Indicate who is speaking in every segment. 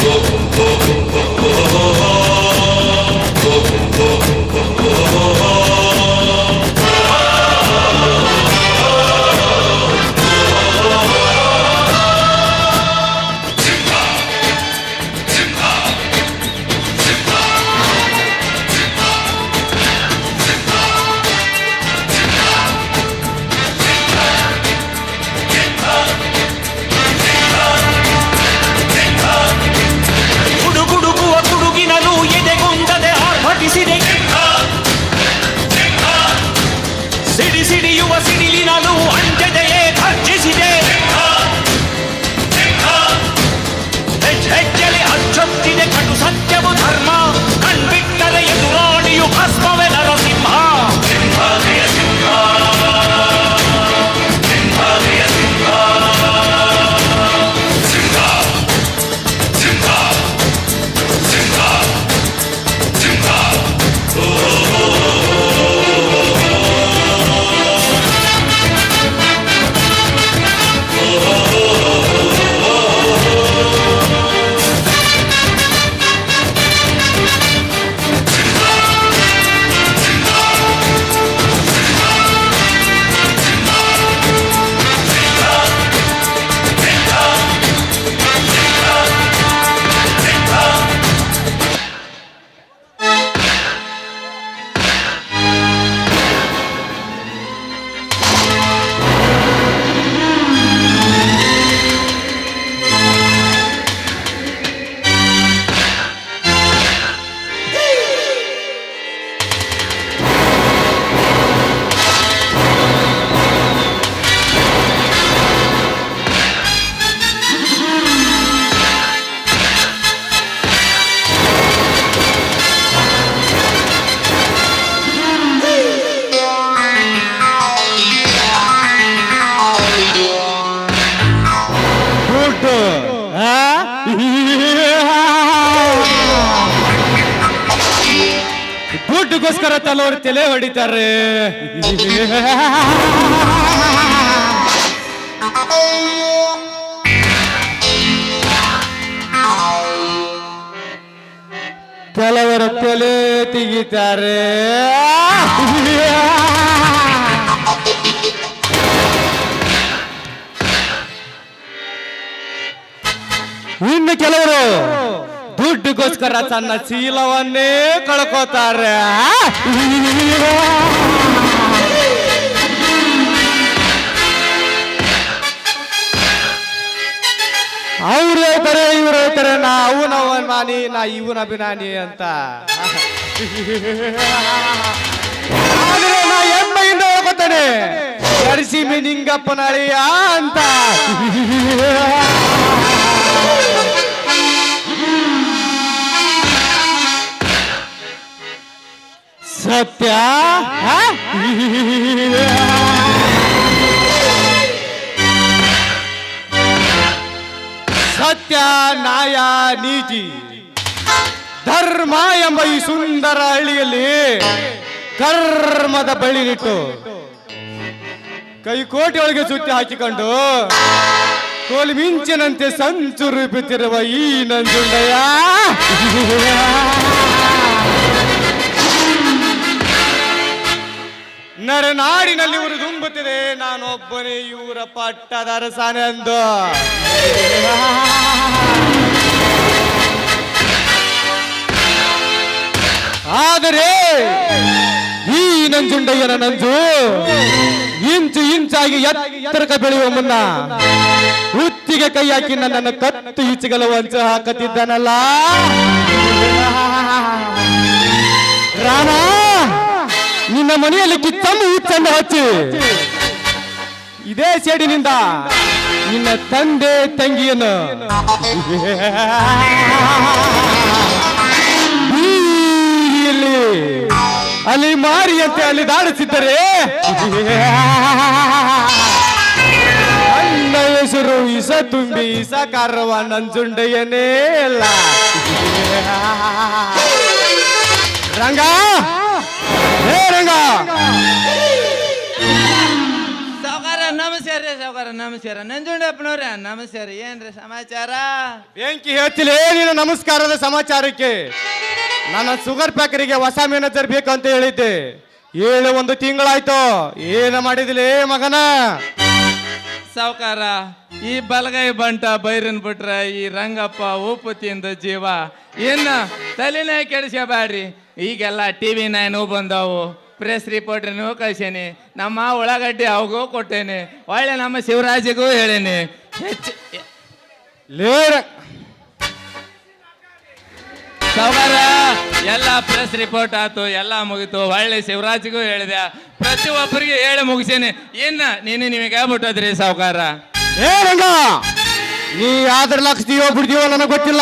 Speaker 1: oh. ತಲೋರು ತಲೆ ಹೊಡಿತಾರೆ ಕೆಲವರ ತಲೆ ತೆಗಿತಾರೆ ದುಡ್ಡುಗೋಸ್ಕರ ತನ್ನ ಚೀಲವನ್ನೇ ಕಳ್ಕೋತಾರೆ. ಅವ್ರು ಹೇಳ್ತಾರೆ, ಇವ್ರು ಹೇಳ್ತಾರೆ, ನಾ ಅವನ ಅಭಿಮಾನಿ ನಾ ಇವನ ಅಭಿಮಾನಿ ಅಂತ. ಆದ್ರೆ ನಾ ಹೆಮ್ಮೆಯಿಂದ ಹೇಳ್ಕೊತಾನೆ ಕರಿಸಿಮಿ ನಿಂಗಪ್ಪನ ಅಳಿಯ ಅಂತ. ಸತ್ಯ? ಸತ್ಯ ನಾಯ ನೀತಿ. ಧರ್ಮ ಎಂಬ ಈ ಸುಂದರ ಹಳ್ಳಿಯಲ್ಲಿ ಕರ್ಮದ ಬಳಿಯಿಟ್ಟು ಕೈ ಕೋಟಿ ಒಳಗೆ ಸುತ್ತಿ ಹಾಕಿಕೊಂಡು ಕೋಲಿ ಮಿಂಚಿನಂತೆ ಸಂಚು ರೂಪುತ್ತಿರುವ ಈ ನಂಜುಂಡಯ್ಯ. ನರನಾಡಿನಲ್ಲಿ ಇವರು ತುಂಬುತ್ತಿದೆ ನಾನೊಬ್ಬನೇ ಇವರ ಪಟ್ಟದ ಅರಸನೆಂದು ಆದರೆ ಈ ನಂಜುಂಡಯ್ಯನ ನಂಜು ಇಂಚು ಇಂಚಾಗಿ ಎತ್ತರಕ ಬೆಳೆಯುವ ಮುನ್ನ ಹುತ್ತಿಗೆ ಕೈ ಹಾಕಿ ನನ್ನನ್ನು ಕತ್ತು ಈಚೆಗಲ ವಂಚ ಹಾಕುತ್ತಿದ್ದಾನಲ್ಲ. ನಿನ್ನ ಮನೆಯಲ್ಲಿ ಕಿತ್ತಮ್ಮ ಹುಚ್ಚನ್ನು ಹಚ್ಚಿ. ಇದೇ ಸೇಡಿನಿಂದ ನಿನ್ನ ತಂದೆ ತಂಗಿಯನ್ನು. ಅಲ್ಲಿ ಮಾರಿ ಮಾರಿಯಂತೆ ಅಲ್ಲಿ ದಾಡುತ್ತಿದ್ದರೆ ಅಣ್ಣ ಹೆಸರು ಇಸ ತುಂಬಿ ಇಸ ಕಾರವ ನಂಜುಂಡೆಯನೇ ಅಲ್ಲ. ರಂಗ!
Speaker 2: ಸಾವುಕಾರ ನಮಸ್ಕಾರ ರೀ ಸಾವುಕಾರ ನಮಸ್ಕಾರ. ನಂಜುಂಡಪ್ಪನವ್ರ ನಮಸ್ಕಾರ. ಏನ್ರಿ ಸಮಾಚಾರ?
Speaker 1: ಬೆಂಕಿ ಹೇಳ್ತಿಲೇ ನೀನು ನಮಸ್ಕಾರದ ಸಮಾಚಾರಕ್ಕೆ? ನನ್ನ ಶುಗರ್ ಪ್ಯಾಕರಿಗೆ ಹೊಸ ಮ್ಯಾನೇಜರ್ ಬೇಕು ಅಂತ ಹೇಳಿದ್ದೆ. ಏಳು ಒಂದು ತಿಂಗಳಾಯ್ತು? ಏನು ಏ ಮಗನ?
Speaker 2: ಸಾವುಕಾರ ಈ ಬಲಗೈ ಬಂಟ ಬೈರನ್ ಬಿಟ್ರ ಈ ರಂಗಪ್ಪ ಉಪತಿಯಿಂದ ಜೀವ. ಇನ್ನು ತಲೆನೇ ಕೆಡಿಸ್ಕೋಬ್ಯಾಡ್ರಿ ಈಗೆಲ್ಲ ಟಿ ವಿ ನೈನು ಬಂದವು. ಪ್ರೆಸ್ ರಿಪೋರ್ಟ್ರನ್ನು ಕಳ್ಸೇನಿ. ನಮ್ಮ ಉಳ್ಳಾಗಡ್ಡಿ ಅವಗೂ ಕೊಟ್ಟೇನಿ. ಒಳ್ಳೆ ನಮ್ಮ ಶಿವರಾಜಿಗೂ ಹೇಳೇನಿ. ಹೆಚ್ಚು
Speaker 1: ಲೇರ.
Speaker 2: ಸಾವುಕಾರ ಎಲ್ಲ ಪ್ರೆಸ್ ರಿಪೋರ್ಟ್ ಆತು ಎಲ್ಲ ಮುಗಿತು. ಒಳ್ಳೆ ಶಿವರಾಜಿಗೂ ಹೇಳಿದೆ. ಪ್ರತಿಯೊಬ್ಬರಿಗೆ ಹೇಳಿ ಮುಗಿಸೇನಿ. ಇನ್ನ ನೀನು ನಿಮಗೆ ಬಿಟ್ಟದ್ರಿ ಸಾವುಕಾರ.
Speaker 1: ಏ ರಂಗ ನೀ ಯಾವ್ದ್ರ ಲಕ್ಷದೀವೋ ಬಿಡ್ತೀವೋ ನನಗೆ ಗೊತ್ತಿಲ್ಲ.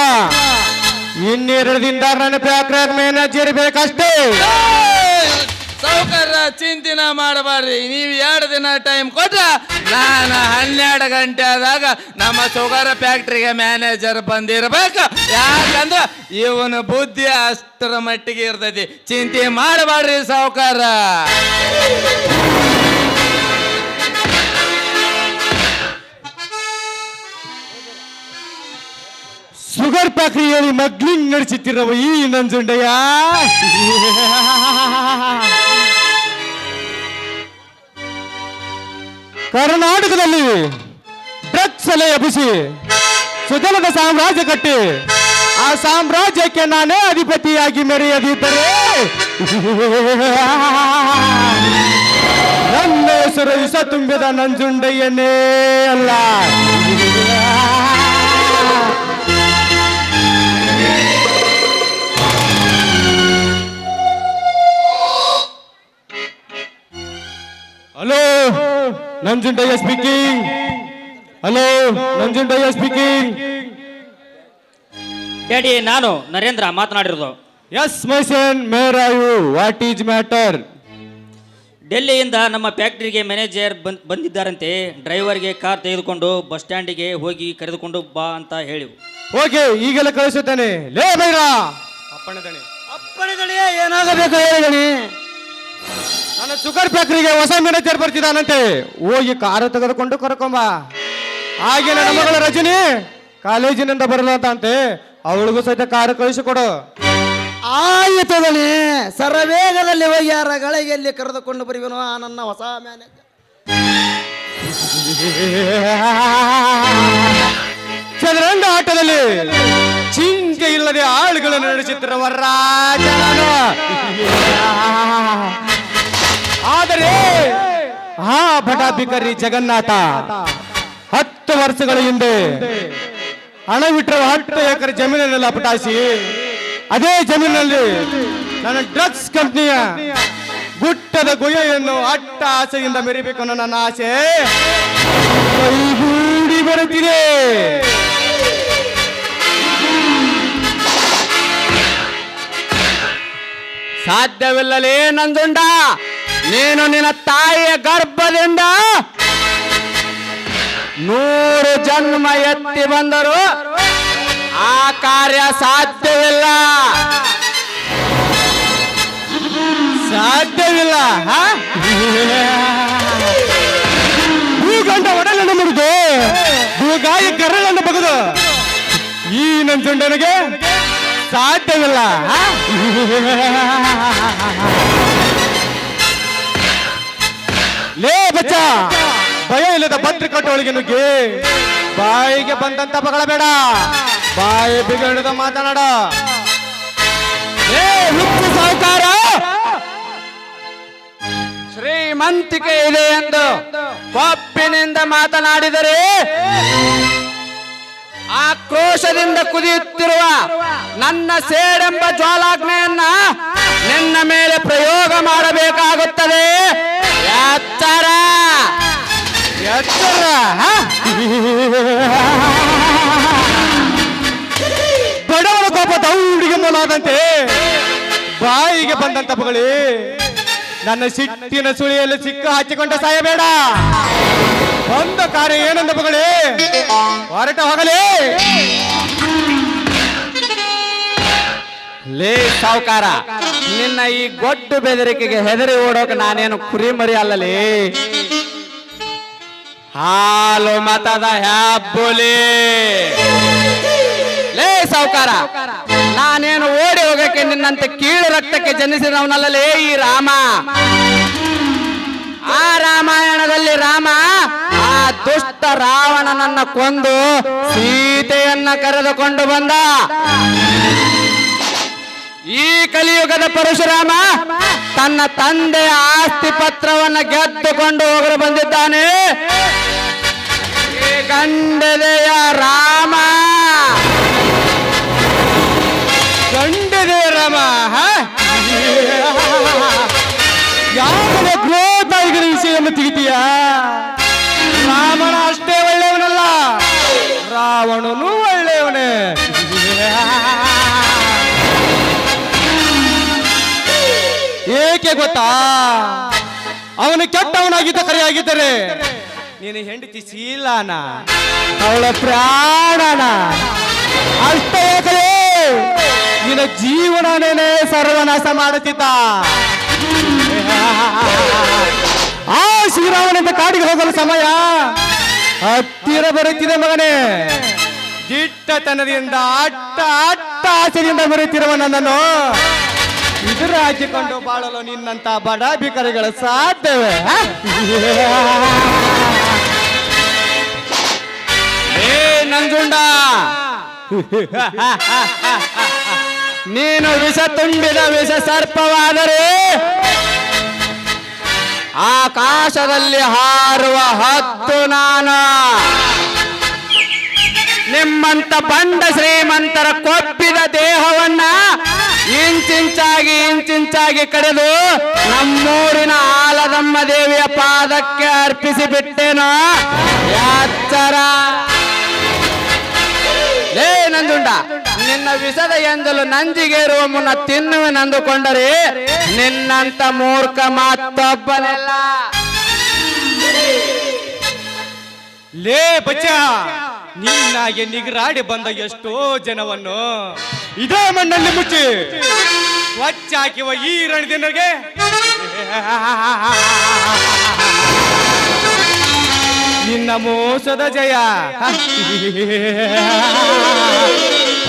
Speaker 1: ಇನ್ನೆರಡು ದಿನದಾಗ ನನ್ನ ಪ್ಯಾಕ್ರಾಗ ಮ್ಯಾನೇಜರ್ ಬೇಕಷ್ಟೇ.
Speaker 2: ಸಾವುಕಾರ ಚಿಂತಿನ ಮಾಡಬಾರ್ರಿ ನೀವು ಎರಡು ದಿನ ಟೈಮ್ ಕೊಟ್ಟ ನಾನು ಹನ್ನೆರಡು ಗಂಟೆ ಆದಾಗ ನಮ್ಮ ಸುಗರ್ ಫ್ಯಾಕ್ಟ್ರಿಗೆ ಮ್ಯಾನೇಜರ್ ಬಂದಿರಬೇಕು. ಯಾಕಂದ್ರೆ ಇವನ ಬುದ್ಧಿ ಅಷ್ಟರ ಮಟ್ಟಿಗೆ ಇರ್ತೈತಿ. ಚಿಂತೆ ಮಾಡಬಾರ್ರಿ ಸಾವುಕಾರ
Speaker 1: ಶುಗರ್ ಫ್ಯಾಕ್ಟರಿಯಲ್ಲಿ ಮಗ್ಲಿಂಗ್ ನಡೆಸುತ್ತಿರುವ ಈ ನಂಜುಂಡಯ್ಯ ಕರ್ನಾಟಕದಲ್ಲಿ ಡ್ರಗ್ಸ್ ಅಲೆ ಎಬ್ಬಿಸಿ ಸುಗಮದ ಸಾಮ್ರಾಜ್ಯ ಕಟ್ಟಿ, ಆ ಸಾಮ್ರಾಜ್ಯಕ್ಕೆ ನಾನೇ ಅಧಿಪತಿಯಾಗಿ ಮೆರೆಯದಿದ್ದರೆ ನನ್ನ ಹೆಸರು ವಿಷ ತುಂಬಿದ ನಂಜುಂಡಯ್ಯನೇ ಅಲ್ಲ. Hello Nanjundaiah speaking hello Nanjundaiah speaking
Speaker 3: daddy ನಾನು Narendra ಮಾತನಾಡಿರೋದು.
Speaker 1: Yes my son where you what is matter
Speaker 3: ಡೆಲ್ಲಿಯಿಂದ ನಮ್ಮ ಫ್ಯಾಕ್ಟ್ರಿಗೆ ಮ್ಯಾನೇಜರ್ ಬಂದ್ ಬಂದಿದ್ದಾರಂತೆ. ಡ್ರೈವರ್ಗೆ ಕಾರ್ ತೆಗೆದುಕೊಂಡು ಬಸ್ ಸ್ಟ್ಯಾಂಡಿಗೆ ಹೋಗಿ ಕರೆದುಕೊಂಡು ಬಾ ಅಂತ ಹೇಳಿ.
Speaker 1: ಓಕೆ ಈಗೆಲ್ಲ ಕಳಿಸುತ್ತೇನೆ. ಲೇ ಬೈರ. ಅಪ್ಪಣದಣಿ
Speaker 4: ಅಪ್ಪಣಿದಳಿಯೇ ಏನಾಗಬೇಕು ಹೇಳಿದಣಿ
Speaker 1: ನನ್ನ ಶುಗರ್ ಫ್ಯಾಕ್ಟ್ರಿಗೆ ಹೊಸ ಮ್ಯಾನೇಜರ್ ಬರ್ತಿದ್ದಾನಂತೆ. ಹೋಗಿ ಕಾರು ತೆಗೆದುಕೊಂಡು ಕರ್ಕೊಂಬ. ಹಾಗೆ ನನ್ನ ಮಗಳ ರಜನಿ ಕಾಲೇಜಿನಿಂದ ಬರಲಂತ ಅಂತೆ ಅವಳಿಗೂ ಸಹಿತ ಕಾರು ಕಳಿಸಿಕೊಡು.
Speaker 4: ಆಯಿತದಣಿ ಸರವೇಗದಲ್ಲಿ ಹೋಗಿ ಯಾರ ಗಳಿಗೆಯಲ್ಲಿ ಕರೆದುಕೊಂಡು ಬರುವನು ಆ ನನ್ನ ಹೊಸ ಮ್ಯಾನೇಜರ್
Speaker 1: ಚದುರಂಗ ಆಟದಲ್ಲಿ ಚಿಂತೆ ಇಲ್ಲದೆ ಆಳುಗಳನ್ನು ನಡೆಸುತ್ತಿರುವ ರಾಜ ನಾನು. ಆದರೆ ಆ ಭಟಾಭಿಕರಿ ಜಗನ್ನಾಥ ಹತ್ತು ವರ್ಷಗಳ ಹಿಂದೆ ಹಣವಿಟ್ಟರೆ ಹತ್ತು ಎಕರೆ ಜಮೀನನ್ನೆಲ್ಲ ಪಟಾಯಿಸಿ ಅದೇ ಜಮೀನಲ್ಲಿ ನನ್ನ ಡ್ರಗ್ಸ್ ಕಂಪ್ನಿಯ ಗುಟ್ಟದ ಗುಹೆಯನ್ನು ಅಟ್ಟ ಆಸೆಯಿಂದ ಮೆರಿಬೇಕು ಅನ್ನೋ ನನ್ನ ಆಸೆ. ಕೈಗೂಡಿ ಬರುತ್ತಿದೆ.
Speaker 4: ಸಾಧ್ಯವಿಲ್ಲಲೇ ನಂದುಂಡ. ನೀನು ನಿನ್ನ ತಾಯಿಯ ಗರ್ಭದಿಂದ ನೂರು ಜನ್ಮ ಎತ್ತಿ ಬಂದರು. ಆ ಕಾರ್ಯ ಸಾಧ್ಯವಿಲ್ಲ.
Speaker 1: ಸಾಧ್ಯವಿಲ್ಲ ಹೂಗಂಡ ಒಡಲನ್ನು ಮುರಿದು ಹೂಗಾಯಿ ಕರಳನ್ನು ಬಗದು, ಈ ನನ್ನ ನಂಜುಂಡನಿಗೆ ಸಾಧ್ಯವಿಲ್ಲ? ಲೇ ಬಚ್ಚ! ಭಯ ಇಲ್ಲದ ಭದ್ರ ಕಟ್ಟೊಳಗೆ ನುಗ್ಗಿ ಬಾಯಿಗೆ ಬಂದಂತ ಬಗಳಬೇಡ ಬಾಯಿ ಬಿಗಡಿದ ಮಾತನಾಡ!
Speaker 4: ಏ ಹುಚ್ಚು ಸಾಹುಕಾರ ಶ್ರೀಮಂತಿಕೆ ಇದೆ ಎಂದು ಕೊಪ್ಪಿನಿಂದ ಮಾತನಾಡಿದರೆ ಆಕ್ರೋಶದಿಂದ ಕುದಿಯುತ್ತಿರುವ ನನ್ನ ಸೇಡೆಂಬ ಜ್ವಾಲಾಗ್ನೆಯನ್ನ ನಿನ್ನ ಮೇಲೆ ಪ್ರಯೋಗ ಮಾಡಬೇಕಾಗುತ್ತದೆ.
Speaker 1: ಎತ್ತರ. ಎತ್ತರ? ಬಡವರ ಕೋಪ ದೌಡಿಗೆ ಮೂಲಾದಂತೆ ಬಾಯಿಗೆ ಬಂದಂತ ಬಗಳಿ ನನ್ನ ಸಿಟ್ಟಿನ ಸುಳಿಯಲ್ಲಿ ಸಿಕ್ಕ ಹಚ್ಚಿಕೊಂಡ ಸಾಯಬೇಡ. ಒಂದು ಕಾರ್ಯ ಏನಂದ ಬಗಳಿ ಹೊರಟ ಹೋಗಲಿ.
Speaker 4: ಲೇ ಸಾವುಕಾರ, ನಿನ್ನ ಈ ಗೊಡ್ಡು ಬೆದರಿಕೆಗೆ ಹೆದರಿ ಓಡೋಕೆ ನಾನೇನು ಕುರಿ ಮರಿ ಅಲ್ಲಲಿ?
Speaker 1: ಹಾಲು ಮತದ ಹ್ಯಾಬ್ಬುಲಿ ಲೇ ಸಾವುಕಾರ, ನಾನೇನು ಓಡಿ ಹೋಗಕ್ಕೆ ನಿನ್ನಂತೆ ಕೀಳು ರಕ್ತಕ್ಕೆ ಜನಿಸಿದವನಲ್ಲಲೇ ಈ ರಾಮ? ಆ ರಾಮಾಯಣದಲ್ಲಿ ರಾಮ, ಆ ದುಷ್ಟ ರಾವಣನನ್ನ ಕೊಂದು ಸೀತೆಯನ್ನ ಕರೆದುಕೊಂಡು ಬಂದ. ಈ ಕಲಿಯುಗದ ಪರಶುರಾಮ ತನ್ನ ತಂದೆಯ ಆಸ್ತಿ ಪತ್ರವನ್ನು ಗೆದ್ದುಕೊಂಡು ಹೋಗಲು ಬಂದಿದ್ದಾನೆ. ಗಂಡದೆಯ ರಾಮ. ಗಂಡದೆಯ ರಾಮ ಯಾಕಡೆ ಈಗ ವಿಷಯವನ್ನು ತಿಳಿತೀಯ? ರಾಮನ ಅಷ್ಟೇ ಒಳ್ಳೆಯವನಲ್ಲ. ರಾವಣನು ಅವನು ಕೆಟ್ಟವನಾಗಿದ್ದ ಕರೆಯಾಗಿದ್ದರೆ ನೀನು ಹೆಂಡತಿ ಶೀಲಾನ ಅವಳ ಪ್ರಾಣನ? ಅಷ್ಟೇ ಕರೆ. ನಿನ್ನ ಜೀವನನೇನೆ ಸರ್ವನಾಶ ಮಾಡುತ್ತಿದ್ದ. ಆ ಶ್ರೀರಾಮನಿಂದ ಕಾಡಿಗೆ ಹೋಗಲು ಸಮಯ. ಹತ್ತಿರ ಬರುತ್ತಿದೆ ಮಗನೇ. ದಿಟ್ಟತನದಿಂದ ಅಟ್ಟ ಅಟ್ಟ ಆಸೆಯಿಂದ ಬರುತ್ತಿರುವ ನನ್ನನ್ನು. ಇದರ ಹಾಕಿಕೊಂಡು ಬಾಳಲು ನಿನ್ನಂತ ಬಡ ಸಾಧ್ಯವೇ? ಏ, ನಂಜುಂಡ! ನೀನು ವಿಷ ತುಂಬಿದ ವಿಷ ಸರ್ಪವಾದರೆ ಆಕಾಶದಲ್ಲಿ ಹಾರುವ ಹತ್ತು ನಾನು. ನಿಮ್ಮಂತ ಬಂಡ ಶ್ರೀಮಂತರ ಕೊಬ್ಬಿದ ದೇಹವನ್ನ ಇಂಚಿಂಚಾಗಿ ಇಂಚಿಂಚಾಗಿ ಕಡೆದು ನಮ್ಮೂರಿನ ಆಲದಮ್ಮ ದೇವಿಯ ಪಾದಕ್ಕೆ ಅರ್ಪಿಸಿ ಬಿಟ್ಟೇನೋ ಯಾಚರ ಲೇ ನಂಜುಂಡ, ನಿನ್ನ ವಿಷದ ಎಂದಲು ನಂಜಿಗೇರುವ ಮುನ್ನ ತಿನ್ನುವೆನೆಂದುಕೊಂಡರೆ ನಿನ್ನಂತ ಮೂರ್ಖ ಮತ್ತೊಬ್ಬನೆಲ್ಲ ಲೇ ಬಚ್ಚ, ನಿನ್ನಾಗೆ ನಿಗರಾಡಿ ಬಂದ ಎಷ್ಟೋ ಜನವನ್ನು. ಇದೇ ಮಣ್ಣಲ್ಲಿ ಮುಚ್ಚಿ. ಸ್ವಚ್ಛ ಹಾಕಿವ ಈ ರಣದಿನರಿಗೆ ನಿನ್ನ ಮೋಸದ ಜಯ.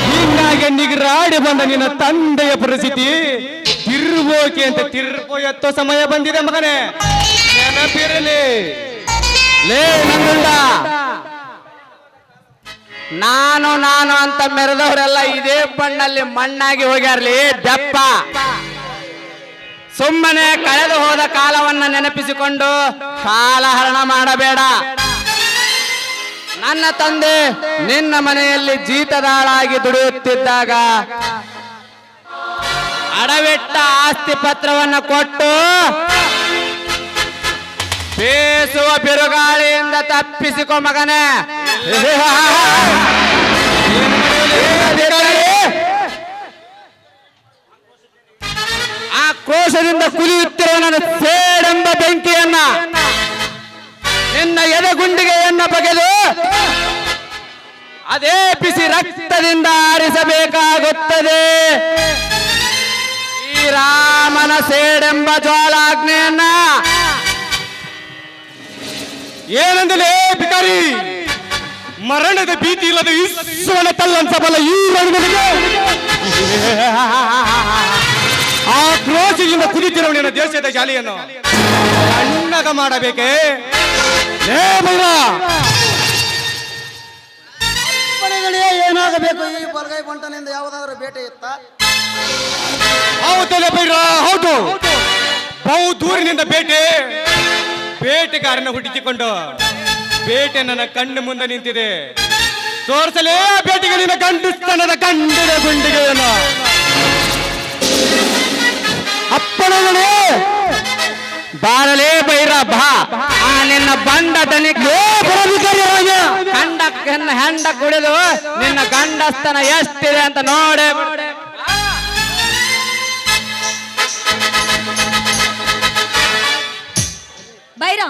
Speaker 1: ನಿನ್ನಾಗೆ ನಿಗ್ರಾಡಿ ಬಂದ ನಿನ್ನ ತಂದೆಯ ಪರಿಸ್ಥಿತಿ. ತಿರುಬೋಕೆ ಅಂತ ತಿರುಪೋ ಎತ್ತೋ ಸಮಯ ಬಂದಿದೆ ಮಗನೇ. ನೆನಪಿರಲಿ. ಲೇ ನಂಗುಂಡ. ನಾನು ನಾನು ಅಂತ ಮೆರೆದವರೆಲ್ಲ ಇದೇ ಬಣ್ಣಲ್ಲಿ ಮಣ್ಣಾಗಿ ಹೋಗ್ಯಾರ್ಲಿ, ದಪ್ಪ. ಸುಮ್ಮನೆ ಕಳೆದು ಹೋದ ಕಾಲವನ್ನ ನೆನಪಿಸಿಕೊಂಡು ಕಾಲಹರಣ ಮಾಡಬೇಡ. ನನ್ನ ತಂದೆ ನಿನ್ನ ಮನೆಯಲ್ಲಿ ಜೀತದಾಳಾಗಿ ದುಡಿಯುತ್ತಿದ್ದಾಗ ಅಡವಿಟ್ಟ ಆಸ್ತಿ ಪತ್ರವನ್ನು ಕೊಟ್ಟು ಬೇಸುವ ಬಿರುಗಾಳಿಯಿಂದ ತಪ್ಪಿಸಿಕೊ ಮಗನೇ. ಆ ಕ್ರೋಶದಿಂದ ಕುದಿಯುತ್ತಿರುವ ನನ್ನ ಸೇಡೆಂಬ ಬೆಂಕಿಯನ್ನ ನಿನ್ನ ಎದೆಗುಂಡಿಗೆಯನ್ನ ಬಗೆದು ಅದೇ ಬಿಸಿ ರಕ್ತದಿಂದ ಆರಿಸಬೇಕಾಗುತ್ತದೆ. ರಾಮನ ಸೇಡೆಂಬ ಜ್ವಾಲಾಗ್ನೆಯನ್ನ ಏನಂದಲೇ ಬಿಕಾರಿ ಮರಣದ ಭೀತಿ ಇಲ್ಲದ ತಲ್ಲಂತ ಬಲ ಈ ರಂಗನಿಗೆ ಆ ಕ್ರೋಶದಿಂದ ಕುದಿತಿರುವ ನಿನ್ನ ದೇಶದ ಜಾಲಿಯನ್ನು. ಸಣ್ಣಗ ಮಾಡಬೇಕೇ? ಏ ಬೈರ
Speaker 4: ಪಡೆಗಳಿಗೆ ಏನಾಗಬೇಕು? ಈ ಬಲಗೈ ಬಂಟನಿಂದ ಯಾವುದಾದ್ರೂ ಬೇಟೆ ಇತ್ತ?
Speaker 1: ಹೌದಲ್ಲ ಬೈರ ಹೌದು. ಬಹು ದೂರಿನಿಂದ ಬೇಟೆ ಬೇಟೆಗಾರನ ಹುಡುಕಿಕೊಂಡು ಬೇಟೆ ನನ್ನ ಕಣ್ಣು ಮುಂದೆ ನಿಂತಿದೆ. ತೋರಿಸಲೇ ಆ ಬೇಟೆಗೆ ನಿನ್ನ ಗಂಡುಸ್ತನದ ಗಂಡಿನ ಗುಂಡಿಗೆಯನ್ನು. ಅಪ್ಪಣಗಳೇ. ಬಾರಲೇ ಬೈರ ಬಾ ಆ ನಿನ್ನ ಬಂಡ ತನಿಖೆ ಕಂಡ ಹೆಂಡ ಕುಡಿದು ನಿನ್ನ ಗಂಡಸ್ತನ ಎಷ್ಟಿದೆ ಅಂತ ನೋಡೇ.
Speaker 5: ಬೈರ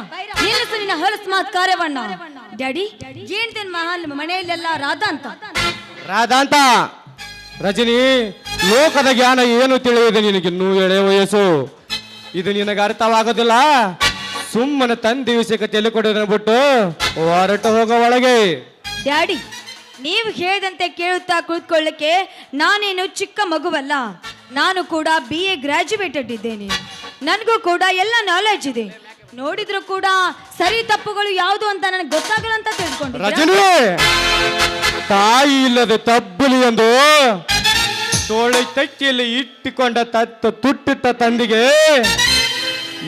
Speaker 5: ನಿಲ್ಲಿಸು ನಿನ್ನ ಹೊಲಸು ಕಾರ್ಯವಣ್ಣ ಕಾರ್ಯವನ್ನ. ಡ್ಯಾಡಿ ಏನ್ತೇನ್ ಮಹಾನ್ ಮನೆಯಲ್ಲೆಲ್ಲ ರಾಧಾಂತ
Speaker 1: ರಾಧಾಂತ ರಜನಿ ಲೋಕದ ಜ್ಞಾನ ಏನು ತಿಳಿಯುವುದು ನಿನಗಿನ್ನೂ ಎಳೆ ವಯಸ್ಸು? ಇದು ನಿನಗೆ ಅರ್ಥವಾಗೋದಿಲ್ಲ? ಸುಮ್ಮನೆ ತಂದಿ ವಿಷಯಕ್ಕೆ ತಲೆ ಕೊಡೋದನ್ನ ಬಿಟ್ಟು ಹೊರಟು ಹೋಗೋ ಒಳಗೆ.
Speaker 5: ಡ್ಯಾಡಿ ನೀವು ಹೇಳಿದಂತೆ ಕೇಳುತ್ತಾ ಕುಳಿತುಕೊಳ್ಳಕ್ಕೆ ನಾನೇನು ಚಿಕ್ಕ ಮಗುವಲ್ಲ. ನಾನು ಕೂಡ ಬಿ ಎ ಗ್ರಾಜ್ಯುಯೇಟೆಡ್ ಇದ್ದೇನೆ. ನನಗೂ ಕೂಡ ಎಲ್ಲ ನಾಲೆಜ್ ಇದೆ. ನೋಡಿದ್ರು ಕೂಡ ಸರಿ ತಪ್ಪುಗಳು ಯಾವುದು ಅಂತ ನನಗೆ ಗೊತ್ತಾಗಲ್ಲ ಅಂತ ತಿಳ್ಕೊಂಡು
Speaker 1: ರಜನಿ! ತಾಯಿ ಇಲ್ಲದೆ ತಬ್ಬಲಿ ಎಂದು ತೋಳೆ ತಕ್ಕಿಯಲ್ಲಿ ಇಟ್ಟುಕೊಂಡ ತತ್ತ ತುಟ್ಟಿತ್ತ ತಂದಿಗೆ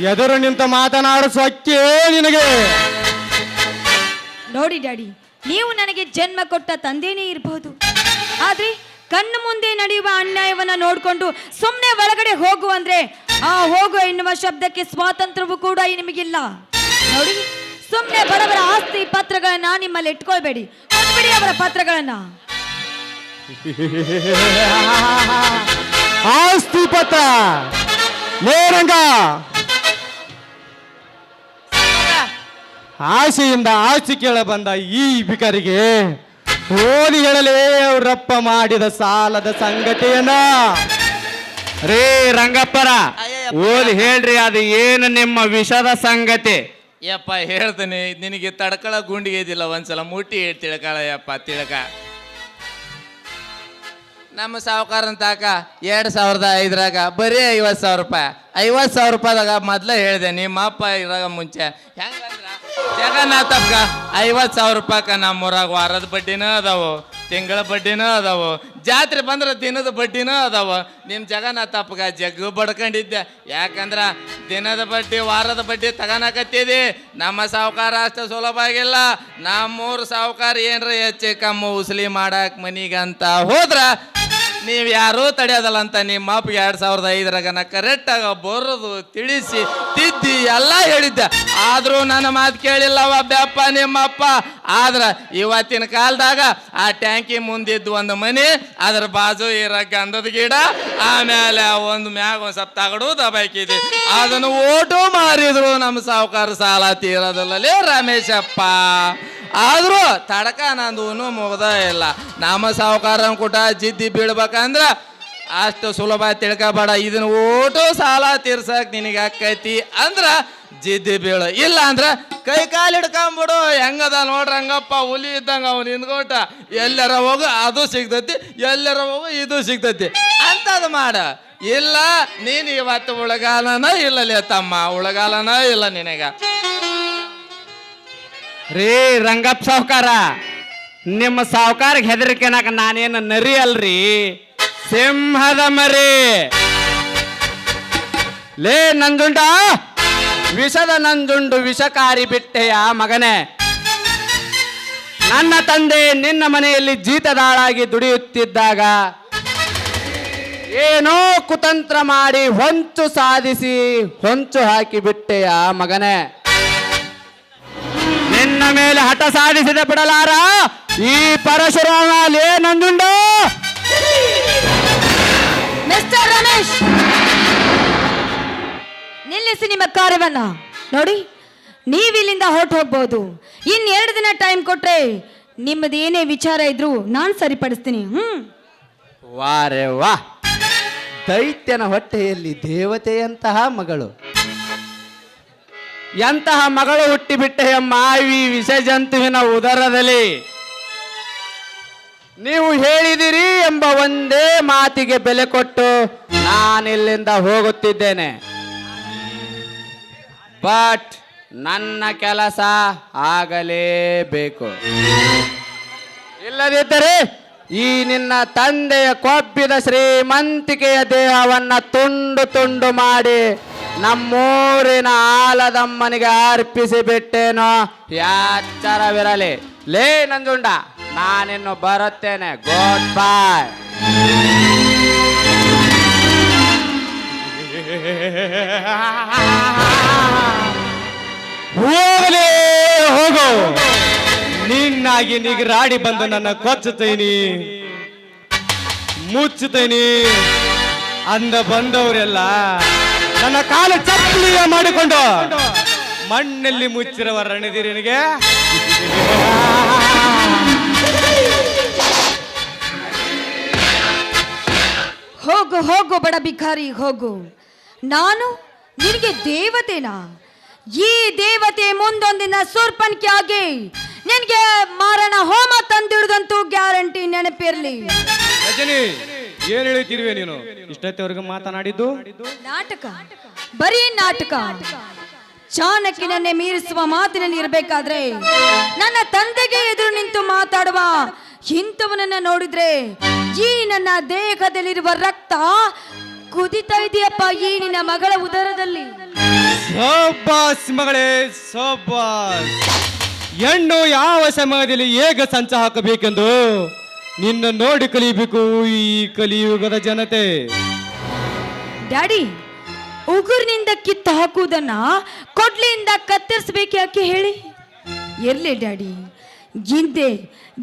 Speaker 1: ಎದುರು ನಿಂತ ಮಾತನಾಡಿಸುವ ಸಕ್ಕೇ ನಿನಗೆ.
Speaker 5: ನೋಡಿ ಡ್ಯಾಡಿ ನೀವು ನನಗೆ ಜನ್ಮ ಕೊಟ್ಟ ತಂದೇನೇ ಇರಬಹುದು ಆದ್ರೆ ಕಣ್ಣು ಮುಂದೆ ನಡೆಯುವ ಅನ್ಯಾಯವನ್ನ ನೋಡ್ಕೊಂಡು ಸುಮ್ಮನೆ ಒಳಗಡೆ ಹೋಗು ಅಂದ್ರೆ ಆ ಹೋಗು ಎನ್ನುವ ಶಬ್ದಕ್ಕೆ ಸ್ವಾತಂತ್ರ್ಯವೂ ಕೂಡ ನಿಮಗಿಲ್ಲ. ನೋಡಿ ಸುಮ್ಮನೆ ಬಡವರ ಆಸ್ತಿ ಪತ್ರಗಳನ್ನ ನಿಮ್ಮಲ್ಲಿ ಇಟ್ಕೊಳ್ಬೇಡಿ. ಕೊಟ್ಬಿಡಿ ಅವರ ಪತ್ರಗಳನ್ನ.
Speaker 1: ಆಸ್ತಿ ಪತ್ರ, ನೇರಂಗ. ಆಸೆಯಿಂದ ಆಸೆ ಕೇಳ ಬಂದ ಈ ಬಿಕರಿಗೆ ಓದಿ ಹೇಳಲೇ ಅವರಪ್ಪ ಮಾಡಿದ ಸಾಲದ ಸಂಗತಿಯನ್ನ.
Speaker 2: ರೇ ರಂಗಪ್ಪರ ಓದಿ ಹೇಳ್ರಿ ಅದು ಏನು ನಿಮ್ಮ ವಿಷದ ಸಂಗತಿ? ಯಪ್ಪ ಹೇಳ್ತೀನಿ. ನಿನಗೆ ತಡ್ಕಳ ಗುಂಡಿಗೆ ಇದಿಲ್ಲ ಒಂದ್ಸಲ ಮುಟ್ಟಿ ತಿಳ್ಕಳ ಯಪ್ಪ ತಿಳ್ಕ. ನಮ್ಮ ಸಾವುಕಾರನ ತಾಕ ಎರಡು ಸಾವಿರದ ಐದರಾಗ ಬರೀ ಐವತ್ತು ಸಾವಿರ ರೂಪಾಯಿ. ಐವತ್ತು ಸಾವಿರ ರೂಪಾಯಿದಾಗ ಮೊದಲೇ ಹೇಳಿದೆ ನಿಮ್ಮ ಅಪ್ಪ ಇರಾಗ ಮುಂಚೆ. ಹೆಂಗಂದ್ರ ಜಗನ್ನಾಥಪ್ಪ ಐವತ್ತು ಸಾವಿರ ರೂಪಾಯಿಕ ನಮ್ಮೂರಾಗ ವಾರದ ಬಡ್ಡಿನೂ ಅದಾವು. ತಿಂಗಳ ಬಡ್ಡಿನೂ ಅದಾವ. ಜಾತ್ರೆ ಬಂದ್ರೆ ದಿನದ ಬಡ್ಡಿನೂ ಅದಾವ. ನಿಮ್ಮ ಜಗನ್ನಾಥಪ್ಪಗ ಜಗ್ಗು ಬಡ್ಕೊಂಡಿದ್ದೆ. ಯಾಕಂದ್ರ ದಿನದ ಬಡ್ಡಿ, ವಾರದ ಬಡ್ಡಿ ತಗನಕತ್ತಿದಿ. ನಮ್ಮ ಸಾವುಕಾರ ಅಷ್ಟು ಸುಲಭ ಆಗಿಲ್ಲ. ನಮ್ಮೂರು ಸಾವುಕಾರ ಏನ್ರ ಹೆಚ್ಚು ಕಮ್ಮು ಉಸ್ಲಿ ಮಾಡಕ್ ಮನಿಗಂತ ಹೋದ್ರ ನೀವು ಯಾರೂ ತಡೆಯೋದಲ್ಲ ಅಂತ ನಿಮ್ಮ ಅಪ್ಪ ಎರಡು ಸಾವಿರದ ಐದರಾಗ ನಾ ಕರೆಕ್ಟಾಗ ಬರೋದು ತಿಳಿಸಿ ತಿದ್ದಿ ಎಲ್ಲ ಹೇಳಿದ್ದೆ. ಆದರೂ ನನ್ನ ಮಾತು ಕೇಳಿಲ್ಲ ಒಬ್ಬಪ್ಪ ನಿಮ್ಮಪ್ಪ. ಆದ್ರೆ ಇವತ್ತಿನ ಕಾಲದಾಗ ಆ ಟ್ಯಾಂಕಿ ಮುಂದಿದ್ದು ಒಂದು ಮನೆ, ಅದ್ರ ಬಾಜು ಇರೋ ಗಂಧದ ಗಿಡ, ಆಮೇಲೆ ಒಂದು ಮ್ಯಾಗ ಒಂದು ಸ್ವಲ್ಪ ತಗಡು ದಬಾಕಿದೆ ಅದನ್ನು ಓಟು ಮಾರಿದ್ರು ನಮ್ಮ ಸಾವುಕಾರ ಸಾಲ ತೀರೋದಲ್ಲ. ರಮೇಶಪ್ಪ. ಆದರೂ ತಡಕ ನಂದು ಮುಗ್ದ ಇಲ್ಲ. ನಮ್ಮ ಸಾವುಕಾರ ಕೂಟ ಜಿದ್ದಿ ಬೀಳ್ಬೇಕಂದ್ರ ಅಷ್ಟು ಸುಲಭ ತಿಳ್ಕೊಬೇಡ. ಇದನ್ನ ಓಟು ಸಾಲ ತೀರ್ಸಕ್ ನಿನಗೆ ಆಕೈತಿ ಅಂದ್ರ ಜಿದ್ದಿ ಬೀಳು. ಇಲ್ಲ ಅಂದ್ರ ಕೈ ಕಾಲು ಹಿಡ್ಕೊಂಬಿಡು. ಹೆಂಗದ ನೋಡ್ರಿ ಹಂಗಪ್ಪ, ಹುಲಿ ಇದ್ದಂಗ ಅವ್ನು ನಿನ್ಗೋಟ ಎಲ್ಲರ ಹೋಗು, ಅದು ಸಿಗ್ತೈತಿ, ಎಲ್ಲರ ಹೋಗು, ಇದು ಸಿಗ್ತೈತಿ. ಅಂತದ್ ಮಾಡ. ಇಲ್ಲ, ನೀನು ಇವತ್ತು ಉಳಗಾಲನ ಇಲ್ಲಲೇ ತಮ್ಮ ಉಳಗಾಲನ ಇಲ್ಲ ನಿನಗ.
Speaker 6: ರೀ ರಂಗಪ್ಪ ಸಾವ್ಕಾರ. ನಿಮ್ಮ ಸಾವುಕಾರ ಹೆದರಿಕೆನಾಕ ನಾನೇನು ನರಿ ಅಲ್ರಿ? ಸಿಂಹದ ಮರಿ. ಲೇ ನಂಜುಂಡ, ವಿಷದ ನಂಜುಂಡು ವಿಷಕಾರಿ ಬಿಟ್ಟೆಯ ಮಗನೇ. ನನ್ನ ತಂದೆ ನಿನ್ನ ಮನೆಯಲ್ಲಿ ಜೀತದಾಳಾಗಿ ದುಡಿಯುತ್ತಿದ್ದಾಗ ಏನೋ ಕುತಂತ್ರ ಮಾಡಿ ಹೊಂಚು ಸಾಧಿಸಿ ಹೊಂಚು ಹಾಕಿ ಬಿಟ್ಟೆಯ ಮಗನೇ. ನಿನ್ನ ಮೇಲೆ ಹಠ ಸಾಧಿಸಿದ ಬಿಡಲಾರ? ಈ ಪರಶುರಾಮ ಏನಂದುಂಡು
Speaker 5: ಮಿಸ್ಟರ್ ರಮೇಶ್ ನಿಲ್ಲಿಸಿ ನಿಮ್ಮ ಕಾರ್ಯವನ್ನ. ನೋಡಿ ನೀವಿಲ್ಲಿಂದ ಹೊರಟು ಹೋಗ್ಬೋದು. ಇನ್ನೆರಡು ದಿನ ಟೈಮ್ ಕೊಟ್ರೆ ನಿಮ್ಮದು ಏನೇ ವಿಚಾರ ಇದ್ರು ನಾನು ಸರಿಪಡಿಸ್ತೀನಿ. ಹ್ಮ್?
Speaker 6: ವಾರೆ ವಾ. ದೈತ್ಯನ ಹೊಟ್ಟೆಯಲ್ಲಿ ದೇವತೆಯಂತಹ ಮಗಳು. ಎಂತಹ ಮಗಳು ಹುಟ್ಟಿಬಿಟ್ಟ ಮಾವಿ ವಿಷ ಜಂತುವಿನ ಉದರದಲ್ಲಿ? ನೀವು ಹೇಳಿದಿರಿ ಎಂಬ ಒಂದೇ ಮಾತಿಗೆ ಬೆಲೆ ಕೊಟ್ಟು ನಾನಿಲ್ಲಿಂದ ಹೋಗುತ್ತಿದ್ದೇನೆ. ಬಟ್ ನನ್ನ ಕೆಲಸ ಆಗಲೇಬೇಕು. ಇಲ್ಲದಿದ್ದರೆ ಈ ನಿನ್ನ ತಂದೆಯ ಕೊಬ್ಬಿದ ಶ್ರೀಮಂತಿಕೆಯ ದೇಹವನ್ನ ತುಂಡು ತುಂಡು ಮಾಡಿ ನಮ್ಮೂರಿನ ಆಲದಮ್ಮನಿಗೆ ಅರ್ಪಿಸಿ ಬಿಟ್ಟೇನೋ ಯಾಚರವಿರಲಿ ಲೇ ನಂಜುಂಡ, ನಾನಿನ್ನು ಬರುತ್ತೇನೆ. ಗೋಡ್ ಬಾಯ್
Speaker 1: ಹೋಗಲೇ, ಹೋಗು. ನಿನ್ನಾಗಿ ನಿಗರಾಡಿ ಬಂದು ನನ್ನ ಕೊಚ್ಚುತ್ತೇನಿ. ಮುಚ್ಚುತ್ತೇನಿ. ಅಂದ ಬಂದವರೆಲ್ಲ ನನ್ನ ಕಾಲು ಚಪ್ಪಲಿಯ ಮಾಡಿಕೊಂಡು ಮಣ್ಣಲ್ಲಿ ಮುಚ್ಚಿರುವ ರಣದಿರಿನಿಗೆ
Speaker 5: ಹೋಗು ಹೋಗು ಬಡ ಬಿಖಾರಿ ಹೋಗು. ನಾನು ನಿನಗೆ ದೇವತೆನಾ? ಈ ದೇವತೆ ಮುಂದೊಂದಿನ ಸೂರ್ಪಣಿಕೆ ಆಗಿ ನಿನಗೆ ಮಾರಣ ಹೋಮ ತಂದಿಡುದಂತೂ ಗ್ಯಾರಂಟಿ ನೆನಪಿರಲಿ.
Speaker 1: ರಜನಿ ಏನ್ ಹೇಳ್ತಿರ್ವೆ ನೀನು? ಇಷ್ಟೊತ್ತಿವರೆಗೂ ಮಾತನಾಡಿದ್ದು?
Speaker 5: ನಾಟಕ. ಬರೀ ನಾಟಕ. ಚಾಣಕ್ಯನನ್ನೇ ಮೀರಿಸುವ ಮಾತಿನಲ್ಲಿ ಇರಬೇಕಾದ್ರೆ ನನ್ನ ತಂದೆಗೆ ಎದುರು ನಿಂತು ಮಾತಾಡುವ ಇಂಥವನನ್ನ ನೋಡಿದ್ರೆ ಈ ನನ್ನ ದೇಹದಲ್ಲಿರುವ ರಕ್ತ ಕುದಿತಾ ಇದೆಯಪ್ಪ ಈ ನಿನ್ನ ಮಗಳ ಉದರದಲ್ಲಿ.
Speaker 1: ಸೋಬಾಸ್ ಮಗಳೇ ಸೋಬಾಸ್ ಹೆಣ್ಣು ಯಾವ ಸಮಯದಲ್ಲಿ ಹೇಗೆ ಸಂಚ ಹಾಕಬೇಕೆಂದು ನಿನ್ನ ನೋಡಿ ಕಲಿಬೇಕು ಈ ಕಲಿಯುಗದ ಜನತೆ.
Speaker 5: ಡ್ಯಾಡಿ ಉಗುರಿನಿಂದ ಕಿತ್ತು ಹಾಕುವುದನ್ನ ಕೊಡ್ಲಿಯಿಂದ ಕತ್ತರಿಸ್ಬೇಕು ಯಾಕೆ ಹೇಳಿ? ಇರ್ಲಿ ಡ್ಯಾಡಿ ಜಿಂದೆ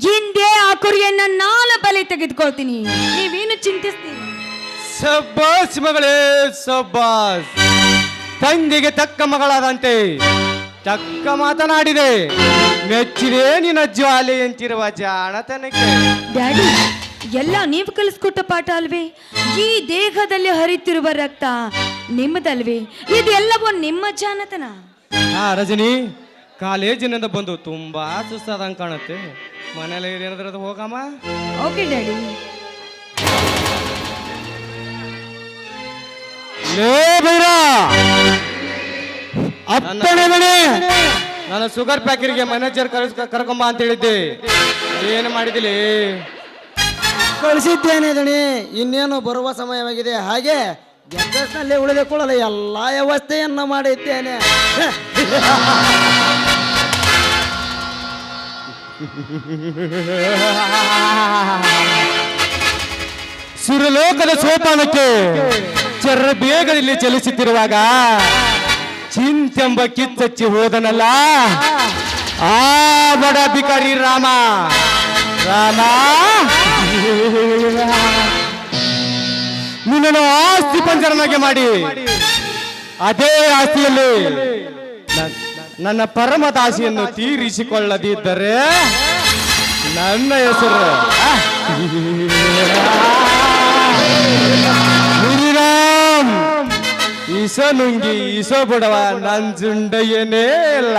Speaker 5: ಜಿಂದೆ ಆ ಕುರಿಯನ್ನ ನಾನು ಬಲಿ ತೆಗೆದುಕೊಳ್ತೀನಿ. ನೀವೇನು ಚಿಂತಿಸ್ತೀರಿ?
Speaker 1: ಸಬ್ಬಾಸ್ ಮಗಳೇ ಸಬ್ಬಾಸ್ ತಂದೆಗೆ ತಕ್ಕ ಮಗಳಾದಂತೆ ತಕ್ಕ ಮಾತನಾಡಿದೆ. ಮೆಚ್ಚಿದೆ ನಿನ್ನ ಜ್ವಾಲೆ ಅಂತಿರುವ ಜಾಣತನಕ್ಕೆ.
Speaker 5: ಡ್ಯಾಡಿ ಎಲ್ಲ ನೀವು ಕಲಿಸ್ಕೊಟ್ಟ ಪಾಠ ಅಲ್ವೇ? ಈ ದೇಹದಲ್ಲಿ ಹರಿತಿರುವ ರಕ್ತ ನಿಮ್ಮದಲ್ವೇ? ಇದೆಲ್ಲವೂ ನಿಮ್ಮ ಜಾಣತನ.
Speaker 1: ಹಾ ರಜನಿ ಕಾಲೇಜಿನಿಂದ ಬಂದು ತುಂಬಾ ಸುಸ್ತಾದಂಗೆ ಕಾಣುತ್ತೆ. ಮನೇಲಿ ಏನಾದ್ರೂ ಹೋಗಮ್ಮ.
Speaker 5: Okay daddy.
Speaker 1: ಲೇ ಬೈರಾ ಅಪ್ಪಣೆ ಮನೆ! ನಾನು ಶುಗರ್ ಪ್ಯಾಕರಿಗೆ ಮ್ಯಾನೇಜರ್ ಕರ್ಸ್ ಕರ್ಕೊಂಬ ಅಂತ ಹೇಳಿದ್ದೆ. ಏನು ಮಾಡಿದಿಲಿ?
Speaker 4: ಕಳಿಸಿದ್ದೇನೆ ದಣಿ. ಇನ್ನೇನು ಬರುವ ಸಮಯವಾಗಿದೆ. ಹಾಗೆ ಗೆದ್ದಸ್ನಲ್ಲಿ ಉಳಿದುಕೊಳ್ಳಲು ಎಲ್ಲ ವ್ಯವಸ್ಥೆಯನ್ನು ಮಾಡಿದ್ದೇನೆ.
Speaker 1: ಸುರಲೋಕದ ಸೋಪಾನಕ್ಕೆ ಚರ್ರ ಬೇಗದಲ್ಲಿ ಚಲಿಸುತ್ತಿರುವಾಗ ಚಿಂತೆಂಬ ಕಿಚ್ಚಚ್ಚಿ ಹೋದನಲ್ಲ? ಆ, ಬಡ ಬಿಕಾರಿ ರಾಮ. ರಾಮ. ನಿನ್ನನ್ನು ಆಸ್ತಿ ಪಂಜರನಾಗೆ ಮಾಡಿ. ಅದೇ ಆಸ್ತಿಯಲ್ಲಿ ನನ್ನ ನನ್ನ ಪರಮದಾಸಿಯನ್ನು ತೀರಿಸಿಕೊಳ್ಳದಿದ್ದರೆ ನನ್ನ ಹೆಸರು. ಇಸ ನುಂಗಿ ಇಸ ಬಿಡವ ನನ್ ಇಲ್ಲ.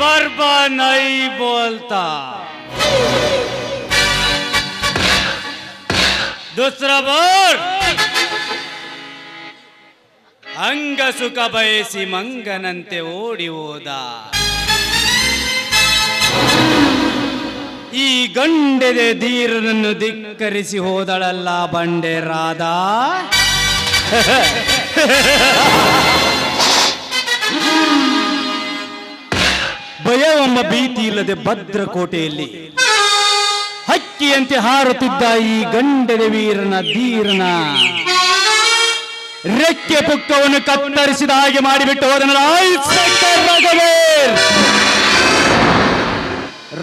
Speaker 7: बार बार नहीं बोलता दूसरा बार ಅಂಗ ಸುಖ ಬಯಸಿ ಮಂಗನಂತೆ ಓಡಿ ಹೋದ ಈ ಗಂಡೆದೆ ಧೀರನನ್ನು ಧಿಕ್ಕರಿಸಿ ಹೋದಳಲ್ಲ ಬಂಡೆ ರಾಧ ಭಯವೆಂಬ ಭೀತಿ ಇಲ್ಲದೆ ಭದ್ರಕೋಟೆಯಲ್ಲಿ ಹಕ್ಕಿಯಂತೆ ಹಾರುತ್ತಿದ್ದ ಈ ಗಂಡನ ವೀರನ ಧೀರನ ರೆಕ್ಕೆ ಪುಕ್ಕವನ್ನು ಕತ್ತರಿಸಿದ ಹಾಗೆ ಮಾಡಿಬಿಟ್ಟು ಹೋದನ ರಘುವೀರ್.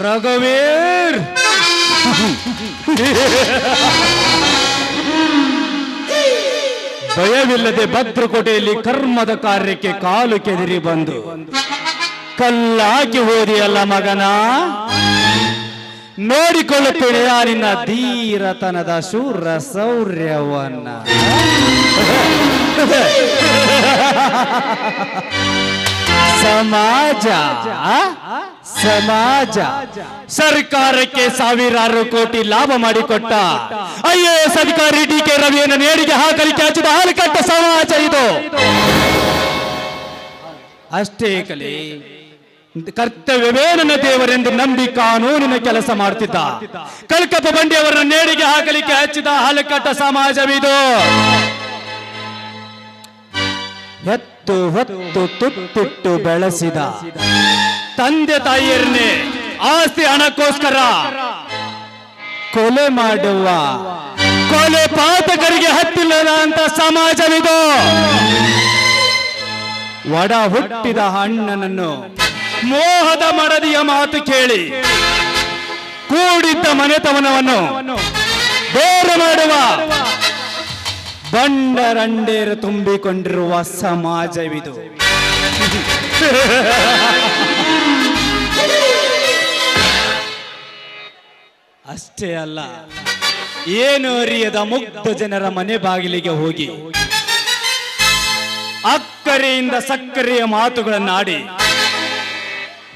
Speaker 7: ರಘುವೀರ್. ಭಯವಿಲ್ಲದೆ ಭದ್ರಕೋಟೆಯಲ್ಲಿ ಕರ್ಮದ ಕಾರ್ಯಕ್ಕೆ ಕಾಲು ಕೆದರಿ ಬಂದು ಕಲ್ಲಾಕಿ ಹೋದಿಯಲ್ಲ ಮಗನ? ನೋಡಿಕೊಳ್ಳುತ್ತೇನೆ ನಿನ್ನ ಧೀರತನದ ಶೂರ ಸೌರ್ಯವನ್ನ ಸಮಾಜ ಸಮಾಜ. ಸರ್ಕಾರಕ್ಕೆ ಸಾವಿರಾರು ಕೋಟಿ ಲಾಭ ಮಾಡಿಕೊಟ್ಟ ಅಯ್ಯೋ ಸರ್ಕಾರಿ ಡಿ ಕೆ ರವಿಯನ್ನು ನೇಡಿಗೆ ಹಾಕಲಿಕ್ಕೆ ಹಚ್ಚಿದ ಹಾಲುಕಟ್ಟ ಸಮಾಜ ಇದು. ಅಷ್ಟೇ ಕಲಿ. ಕರ್ತವ್ಯವೇ ನನ್ನ ದೇವರೆಂದು ನಂಬಿ ಕಾನೂನಿನ ಕೆಲಸ ಮಾಡ್ತಿದ್ದ. ಕಲ್ಕಪ್ಪ ಬಂಡಿಯವರನ್ನ ನೇಡಿಗೆ ಹಾಕಲಿಕ್ಕೆ ಹಚ್ಚಿದ ಹಲಕಟ್ಟ ಸಮಾಜವಿದು. ಎತ್ತು ಹೊತ್ತು ತುತ್ತಿಟ್ಟು ಬೆಳೆಸಿದ. ತಂದೆ ತಾಯಿಯರನ್ನೇ ಆಸ್ತಿ ಹಣಕ್ಕೋಸ್ಕರ ಕೊಲೆ ಮಾಡುವ. ಕೊಲೆ ಪಾತಕರಿಗೆ ಹತ್ತಿಲ್ಲದ ಅಂತ ಸಮಾಜವಿದು. ಒಡ ಹುಟ್ಟಿದ ಅಣ್ಣನನ್ನು ಮೋಹದ ಮಡದಿಯ ಮಾತು ಕೇಳಿ. ಕೂಡಿದ್ದ ಮನೆತವನವನ್ನು ಬೇರೆ ಮಾಡುವ. ಬಂಡರಂಡೇರು ತುಂಬಿಕೊಂಡಿರುವ ಸಮಾಜವಿದು. ಅಷ್ಟೇ ಅಲ್ಲ, ಏನು ಅರಿಯದ ಮುಗ್ಧ ಜನರ ಮನೆ ಬಾಗಿಲಿಗೆ ಹೋಗಿ, ಅಕ್ಕರೆಯಿಂದ ಸಕ್ಕರೆಯ ಮಾತುಗಳನ್ನಾಡಿ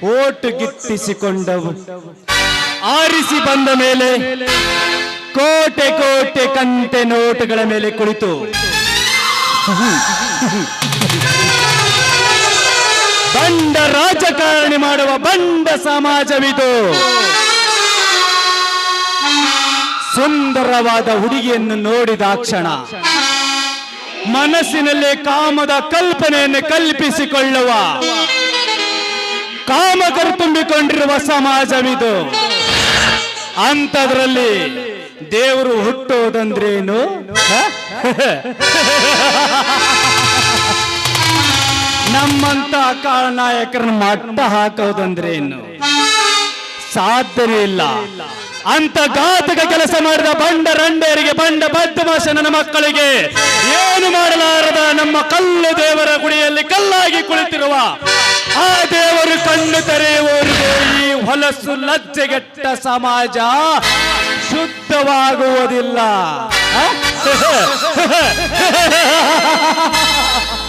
Speaker 7: ಓಟು ಗಿಟ್ಟಿಸಿಕೊಂಡವು. ಆರಿಸಿ ಬಂದ ಮೇಲೆ ಕೋಟೆ ಕೋಟೆ ಕಂತೆ ನೋಟುಗಳ ಮೇಲೆ ಕುಳಿತು. ಬಂಡ ರಾಜಕಾರಣಿ ಮಾಡುವ ಬಂಡ ಸಮಾಜವಿದು. ಸುಂದರವಾದ ಹುಡುಗಿಯನ್ನು ನೋಡಿದ ಕ್ಷಣ ಮನಸ್ಸಿನಲ್ಲೇ ಕಾಮದ ಕಲ್ಪನೆಯನ್ನು ಕಲ್ಪಿಸಿಕೊಳ್ಳುವ. ಕಾಮಕರು ತುಂಬಿಕೊಂಡಿರುವ ಸಮಾಜವಿದು. ಅಂಥದ್ರಲ್ಲಿ ದೇವರು ಹುಟ್ಟೋದಂದ್ರೇನು ನಮ್ಮಂತ ಕಾಳನಾಯಕರನ್ನ ಮಟ್ಟ ಹಾಕೋದಂದ್ರೇನು ಸಾಧ್ಯನೇ ಇಲ್ಲ. ಅಂತ ಘಾತಕ ಕೆಲಸ ಮಾಡಿದ ಬಂಡ ರಂಡೆಯರಿಗೆ ಬಂಡ ಬದ್ಮಾಶ ನನ್ನ ಮಕ್ಕಳಿಗೆ ಏನು ಮಾಡಲಾರದ ನಮ್ಮ ಕಲ್ಲು ದೇವರ ಗುಡಿಯಲ್ಲಿ ಕಲ್ಲಾಗಿ ಕುಳಿತಿರುವ ಆ ದೇವರು ಕಣ್ಣು ತೆರೆಯುವವರಿಗೆ ಈ ಹೊಲಸು ಲಜ್ಜೆಗೆಟ್ಟ ಸಮಾಜ ಶುದ್ಧವಾಗುವುದಿಲ್ಲ.